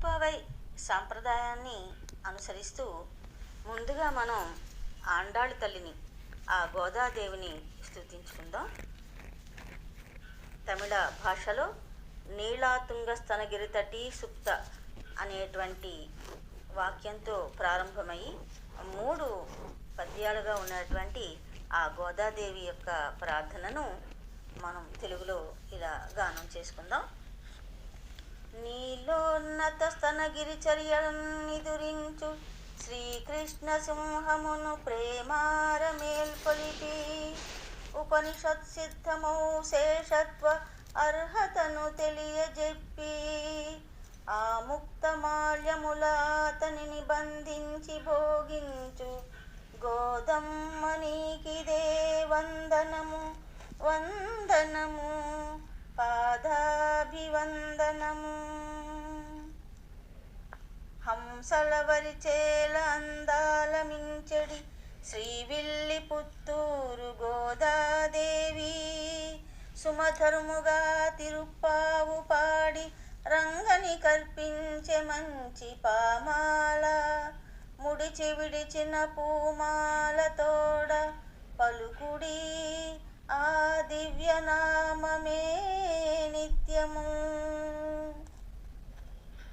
తిరుప్పావై సాంప్రదాయాన్ని అనుసరిస్తూ ముందుగా మనం ఆండాళ్ తల్లిని ఆ గోదాదేవిని స్తుతించుకుందాం తమిళ భాషలో నీళాతుంగస్తనగిరి తటి సుప్త అనేటువంటి వాక్యంతో ప్రారంభమయ్యి మూడు పద్యాలుగా ఉన్నటువంటి ఆ గోదాదేవి యొక్క ప్రార్థనను మనం తెలుగులో ఇలా గానం చేసుకుందాం. నీలోన్నత స్తనగిరి చర్యలన్నిదురించు శ్రీకృష్ణ సింహమును ప్రేమారమేల్పొలిపి ఉపనిషత్ సిద్ధమౌ శేషత్వ అర్హతను తెలియజెప్పి. ఆ ముక్త మాల్యముల అతనిని బంధించి భోగించు. గోదమ్మ నీకిదే వందనము వందనము. హంసలవరి చేల అందాల మించెడి శ్రీవిల్లి పుత్తూరు గోదాదేవి. సుమధర్ముగా తిరుప్పావు పాడి రంగని కల్పించే మంచి పామాల. ముడిచి విడిచిన పూమాల తోడ పలుకుడి ఆ దివ్యనామమే నిత్యము.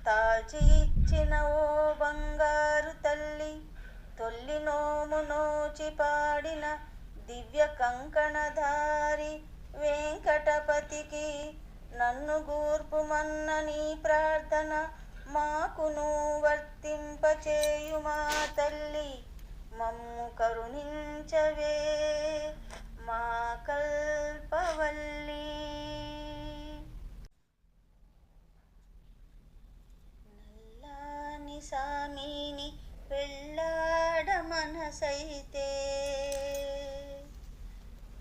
తాచి ఇచ్చిన ఓ బంగారు తల్లి తొల్లి నోము నోచి పాడిన దివ్య కంకణధారి వెంకటపతికి నన్ను గూర్పుమన్న నీ ప్రార్థన మాకును వర్తింపచేయుమా తల్లి? మమ్ము కరుణించవే. స్వామిని సామిని పెళ్ళాడ మనసైతే.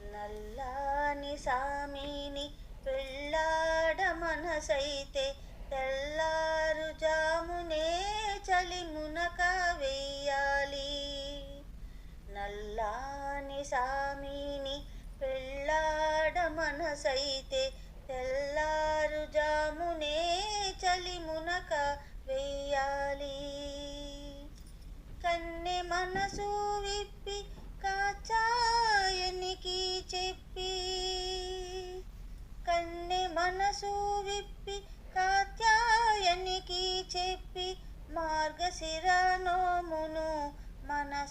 నల్లాని స్వామిని పెళ్ళాడ మనసైతే. తెల్లారు జామునే చలి మునక వెయ్యాలి. నల్లాని సామిని పెళ్ళాడ మనసైతే. తెల్లారు జామునే చలి మునక చేయాలి. కన్నె మనసు విప్పి కాచాయనికి చెప్పి కన్నె మనసు విప్పి కాత్యాయనికి చెప్పి మార్గశిర నోమును మన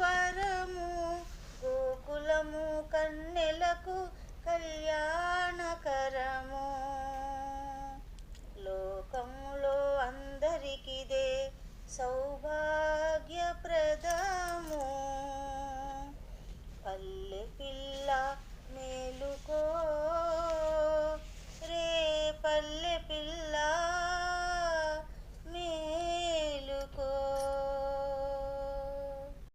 వరము గోకులము కన్నెలకు కళ్యాణకర.